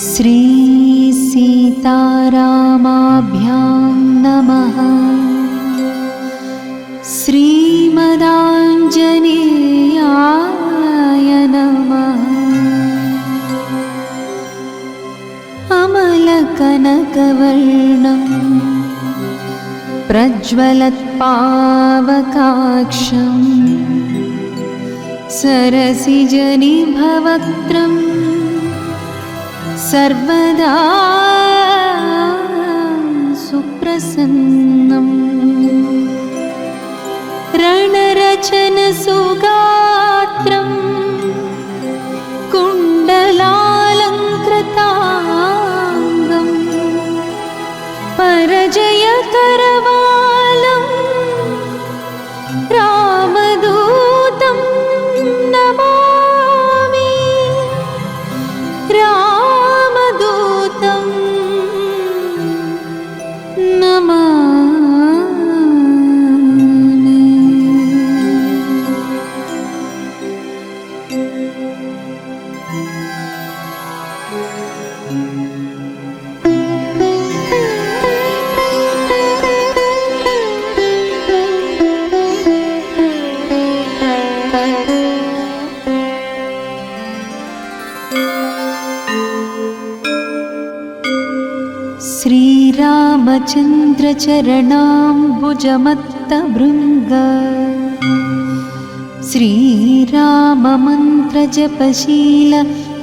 श्रीसीतारामाभ्यां नमः। श्रीमदाञ्जनेयाय नमः। अमलकनकवर्णम् प्रज्वलत्पावकाक्षम् सरसिजनिभवक्त्रम् सर्वदा सुप्रसन्नम् रणरचनसुगात्रम् श्रीरामचन्द्रचरणाम्बुजमत्तभृङ्ग श्रीराममन्त्रजपशील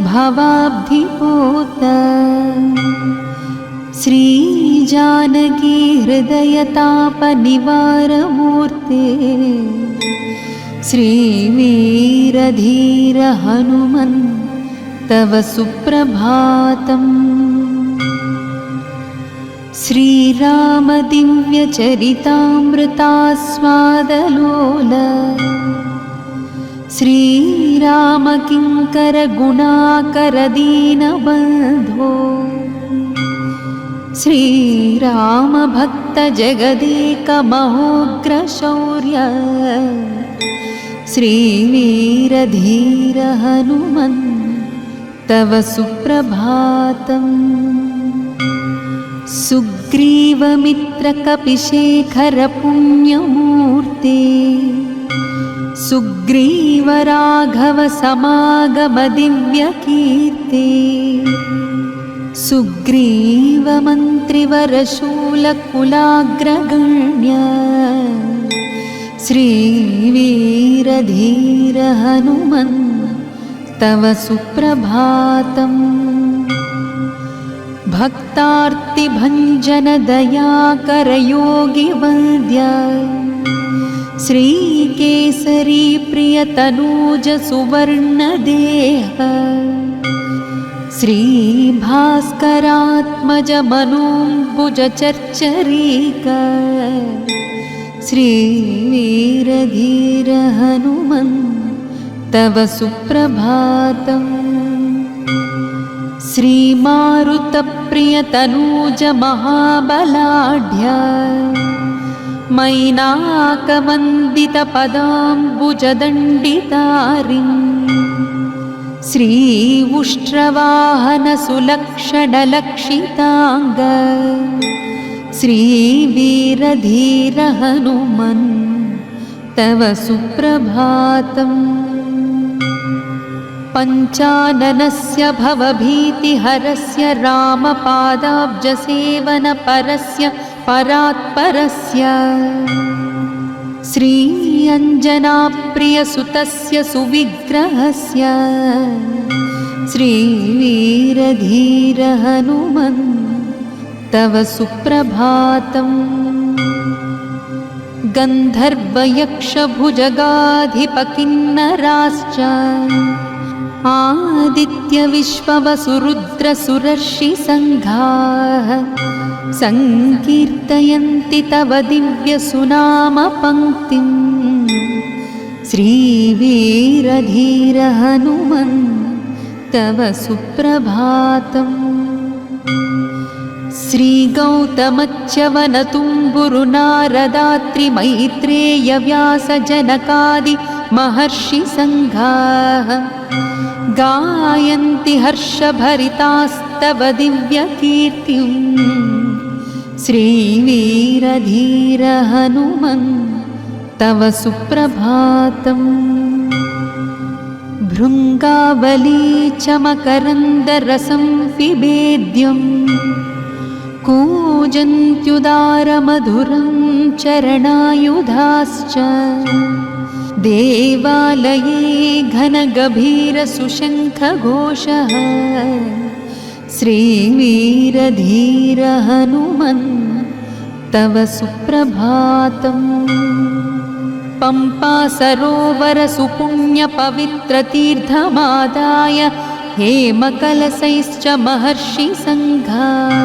भवाब्धिपूत श्रीजानकी हृदयतापनिवारमूर्ते श्रीवीरधीर हनुमन् तव सुप्रभातम् श्रीरामदिव्यचरितामृतास्वादलोल श्रीरामकिङ्करगुणाकरदीनबन्धो श्रीरामभक्तजगदेकमहोग्रशौर्य श्रीवीरधीर हनुमन् तव सुप्रभातम्। सुग्रीवमित्रकपिशेखरपुण्यमूर्ते सुग्रीवराघवसमागमदिव्यकीर्ते सुग्रीवमन्त्रिवरशूलकुलाग्रगण्य श्रीवीरधीर हनुमन् तव सुप्रभातम् भक्तार्तिभञ्जनदयाकरयोगिवन्द्य श्रीकेसरी प्रियतनूजसुवर्णदेह श्रीभास्करात्मजमनोम्बुजचर्चरीक श्रीवीरधीर हनुमन् तव सुप्रभातम् श्रीमारुतप्रियतनूजमहाबलाढ्य मैनाकवन्दितपदाम्बुजदण्डितारिम् श्री उष्ट्रवाहनसुलक्षणलक्षिताङ्ग श्रीवीरधीर हनुमन् तव सुप्रभातम् पञ्चाननस्य भवभीतिहरस्य रामपादाब्जसेवनपरस्य परात्परस्य। श्री अञ्जनाप्रियसुतस्य सुविग्रहस्य। श्रीवीरधीर हनुमन् तव सुप्रभातम्। गन्धर्वयक्षभुजगाधिपकिन्नराश्च। आदित्यविश्ववसुरुद्रसुरर्षिसङ्घाः सङ्कीर्तयन्ति तव दिव्यसुनामपङ्क्तिम्। श्रीवीरधीर हनुमन् तव सुप्रभातम् श्रीगौतमच्यवनतुम्बुरुनारदात्रिमैत्रेयव्यासजनकादि महर्षिसङ्घाः। गायन्ति हर्षभरितास्तव तव दिव्यकीर्तिम्। श्रीवीरधीरहनुमन् तव सुप्रभातम्। भृङ्गावली च मकरन्दरसं पिबेद्यम् कूजन्त्युदारमधुरं चरणायुधाश्च देवालये घनगभीरसुशङ्खघोषः। श्रीवीरधीरहनुमन् तव सुप्रभातम् पम्पासरोवरसुपुण्यपवित्रतीर्थमादाय हेमकलशैश्च महर्षिसङ्घाः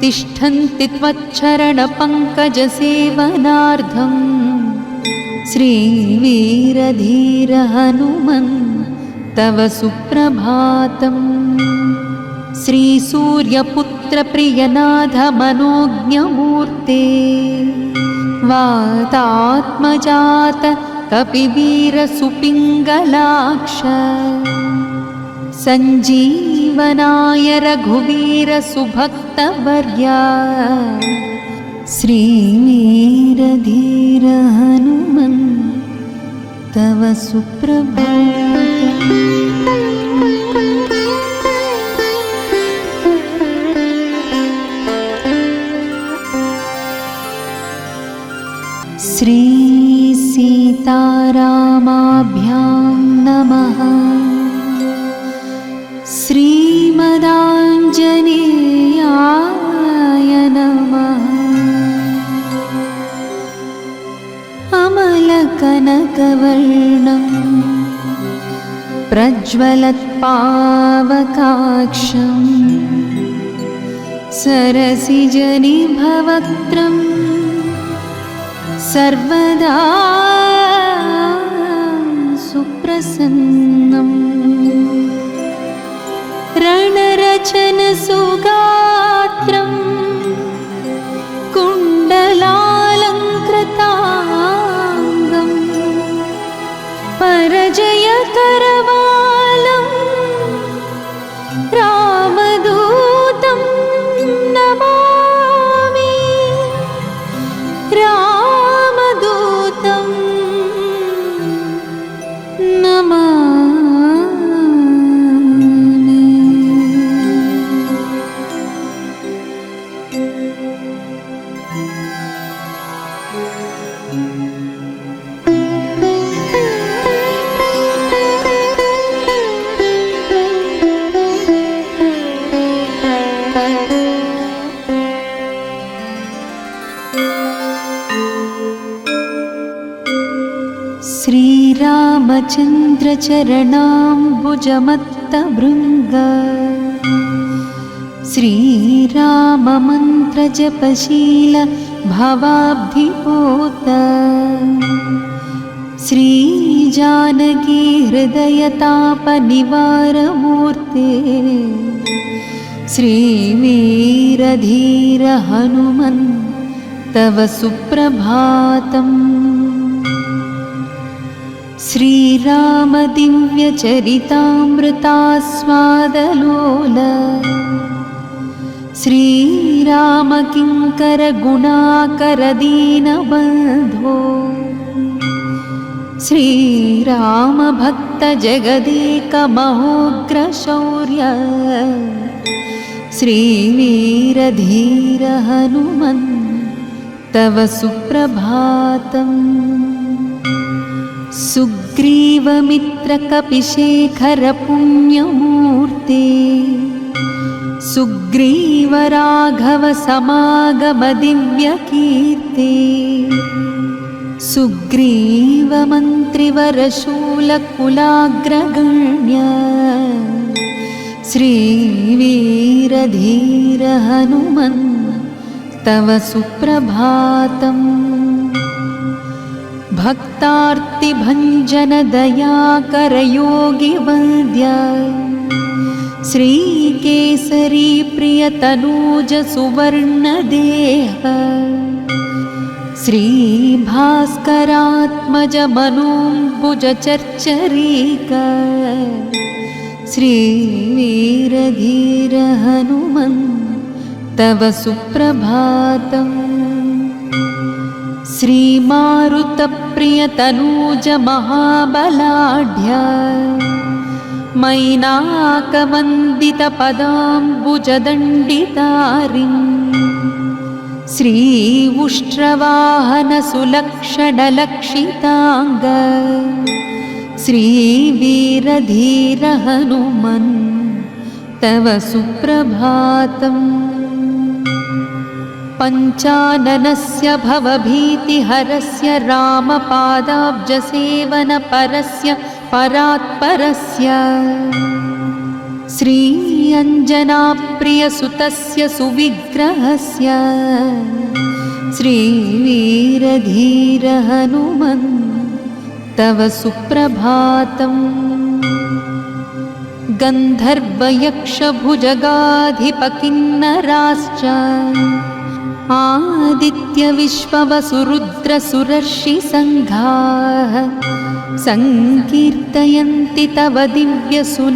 तिष्ठन्ति त्वच्चरणपङ्कजसेवनार्धम् श्रीवीरधीरहनुमन् तव सुप्रभातम् श्रीसूर्यपुत्रप्रियनाथमनोज्ञमूर्ते वातात्मजात कपिवीरसुपिङ्गलाक्ष सञ्जीवनाय रघुवीरसुभक्तवर्या श्रीवीरधीरहनुमन् तव सुप्रभातम् श्रीसीतारामाभ्यां नमः श्रीमदाञ्जनेयाय नमः। अमलकनकवर्णं प्रज्वलत्पावकाक्षम् सरसिजनिभवक्त्रम् सर्वदा रणरचनसुगात्रम् श्रीरामचन्द्रचरणाम्बुजमत्तभृङ्ग श्रीराममन्त्रजपशील भवाब्धिपोत। श्रीजानकी हृदयतापनिवारमूर्ते। श्रीवीरधीरहनुमन् तव सुप्रभातम् श्रीरामदिव्यचरितामृतास्वादलोल। श्रीरामकिङ्करगुणाकरदीनबन्धो। श्रीरामभक्तजगदेकमहोग्रशौर्य। श्रीवीरधीरहनुमन्। तव सुप्रभातम् सुग्रीवमित्रकपिशेखरपुण्यमूर्ते सुग्रीवराघवसमागमदिव्यकीर्ते सुग्रीवमन्त्रिवरशूलकुलाग्रगण्य श्रीवीरधीरहनुमन् तव सुप्रभातम् भक्तार्तिभञ्जनदयाकरयोगिवन्द्य श्रीकेसरी प्रियतनूजसुवर्णदेह श्रीभास्करात्मजमनोम्बुजचर्चरीक श्रीवीरधीरहनुमन्। तव सुप्रभातम् श्रीमारुतप्रियतनूजमहाबलाढ्य मैनाकवन्दितपदाम्बुजदण्डितारिम् श्री उष्ट्रवाहनसुलक्षणलक्षिताङ्ग श्रीवीरधीरहनुमन्। तव सुप्रभातम् पञ्चाननस्य भवभीतिहरस्य रामपादाब्जसेवनपरस्य परात्परस्य। श्री अञ्जनाप्रियसुतस्य सुविग्रहस्य। श्रीवीरधीरहनुमन् तव सुप्रभातम्। गन्धर्वयक्षभुजगाधिपकिन्नराश्च आदित्यविश्ववसुरुद्रसुरर्षिसङ्घाः सङ्कीर्तयन्ति तव दिव्यसुना